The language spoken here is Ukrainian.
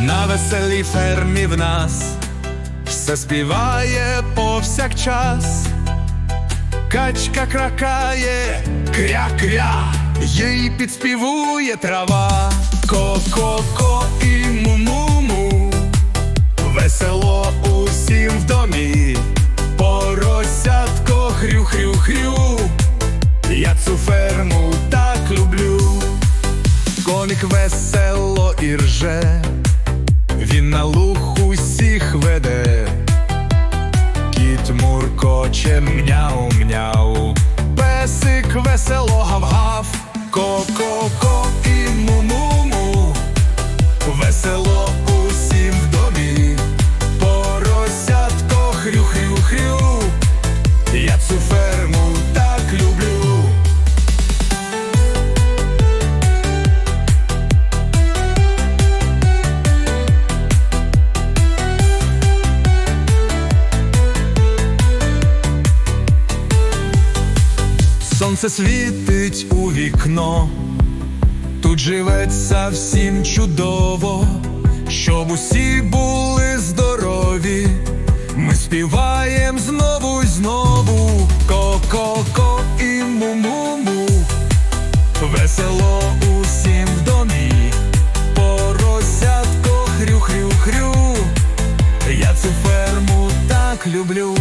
На веселій фермі в нас все співає повсякчас. Качка кракає, кря-кря, їй підспівує трава, ко-ко-ко і му-му-му, весело усім в домі, поросятко хрю-хрю-хрю, я цю ферму так люблю, комік весело і рже, він на лух усіх веде. Кіт муркоче мняу-мняу, песик весело гав-гав, ко-ко-ко і му-му-му, весело усім в домі, поросятко хрю-хрю-хрю, Сонце світить у вікно, тут живеться всім чудово, щоб усі були здорові. Ми співаєм знову й знову ко-ко-ко і му-му-му. Весело усім в домі, поросятко хрю-хрю-хрю. Я цю ферму так люблю.